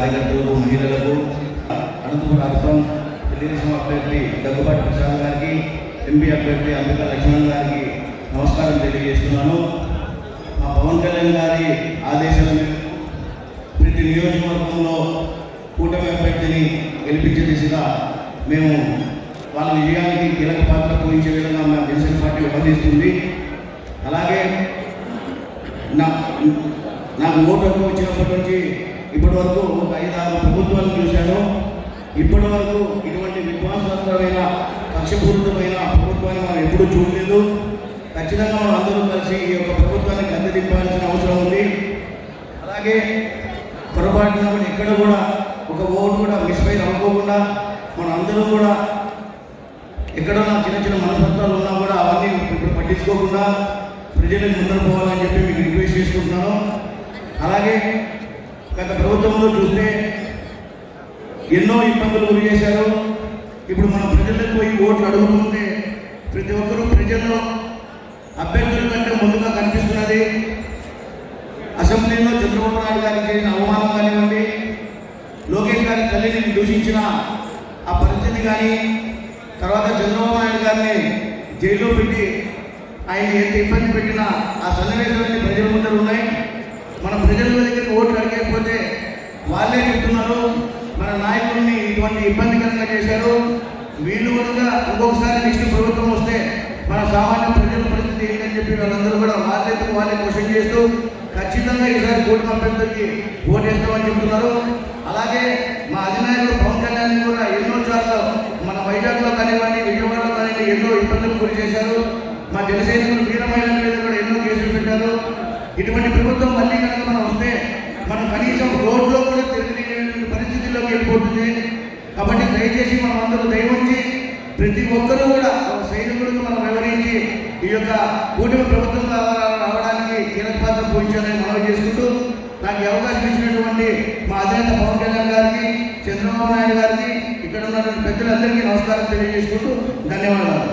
కార్యకర్తలకు మహిళలకు అనంతపురం రాష్ట్రం తెలుగుదేశం అభ్యర్థి దగ్గుబాటి ప్రసాద్ గారికి ఎంపీ అభ్యర్థి అంబికా లక్ష్మణ్ గారికి నమస్కారం తెలియజేస్తున్నాను. మా పవన్ కళ్యాణ్ గారి ఆదేశాల మేరకు ప్రతి నియోజకవర్గంలో కూటమి అభ్యర్థిని గెలిపించే దిశగా మేము వాళ్ళ విజయానికి కీలక పాత్ర పోయించే విధంగా మా జనసేన పార్టీ వ్యవహరిస్తుంది అలాగే నా నాకు ఓటు వచ్చినప్పటి నుంచి ఇప్పటి వరకు ఒక ఐదు ఆరు ప్రభుత్వాలను చూశాను. ఇప్పటి వరకు ఇటువంటి విశ్వాసవంతమైన కక్షపూరితమైన ప్రభుత్వాన్ని మనం ఎప్పుడూ చూడలేదు. ఖచ్చితంగా మనం అందరూ కలిసి ఈ యొక్క ప్రభుత్వానికి గద్దె అవసరం ఉంది. అలాగే పొరపాటున ఎక్కడ కూడా ఒక ఓటు కూడా మిస్ఫైర్ అవ్వకుండా మన అందరూ కూడా ఎక్కడన్నా చిన్న చిన్న మనస్తత్వాలు ఉన్నా కూడా అవన్నీ ఇప్పుడు పట్టించుకోకుండా ప్రజలకు ముందర పోవాలని చెప్పి మీకు రిక్వెస్ట్ చేసుకుంటున్నాను. అలాగే గత ప్రభుత్వంలో చూస్తే ఎన్నో ఇబ్బందులు గురి చేశారు. ఇప్పుడు మనం ప్రజలకు పోయి ఓట్లు అడుగుతుంటే ప్రతి ఒక్కరూ ప్రజల్లో అభ్యర్థుల కంటే ముందుగా కనిపిస్తున్నది. అసెంబ్లీలో చంద్రబాబు నాయుడు గారికి చేసిన అవమానం కానివ్వండి లోకేష్ గారి తల్లిని దూషించిన ఆ పరిస్థితి కానీ తర్వాత చంద్రబాబు నాయుడు గారిని జైల్లో పెట్టి ఆయన ఎంత ఇబ్బంది పెట్టినా ఆ సన్నివేశాలన్నీ ప్రజల ముందర ఉన్నాయి. మన ప్రజల దగ్గరికి ఓట్లు అడిగకపోతే వాళ్ళే చెప్తున్నారు మన మమ్మల్ని ఇబ్బందికరంగా చేశారు. వీళ్ళు కూడా ఇంకొకసారి నెక్స్ట్ ప్రభుత్వం వస్తే మన సామాన్య ప్రజల పరిస్థితి ఏంటని చెప్పి వాళ్ళందరూ కూడా వాళ్ళే వాళ్ళే క్వశ్చన్ చేస్తూ ఖచ్చితంగా ఈసారి కూటమి అభ్యర్థులకి వేస్తామని చెప్తున్నారు. అలాగే మా అధినాయకుడు పవన్ కళ్యాణ్ కూడా ఎన్నో సార్లు మన వైజాగ్లో కానివ్వండి విజయవాడలో కానివ్వండి ఎన్నో ఇబ్బందులు గురి చేశారు. మా జనసైనికులు వీరమైన మీద కూడా ఎన్నో కేసులు పెట్టారు. ఇటువంటి ప్రభుత్వం మళ్ళీ కనుక మనం వస్తే మనం కనీసం రోడ్లో కూడా తిరిగి పరిస్థితుల్లోకి వెళ్ళిపోతుంది. కాబట్టి దయచేసి మనం అందరూ దయవుంచి ప్రతి ఒక్కరూ కూడా ఒక సైనికుడికి మనం వివరించి ఈ యొక్క కూటమి ప్రభుత్వం రావడానికి కీలక పాత్ర పోషించాలని మనవి చేసుకుంటూ నాకు అవకాశం ఇచ్చినటువంటి మా అధినేత పవన్ కళ్యాణ్ గారికి చంద్రబాబు నాయుడు గారికి ఇక్కడ ఉన్నటువంటి పెద్దలందరికీ నమస్కారం తెలియజేసుకుంటూ ధన్యవాదాలు.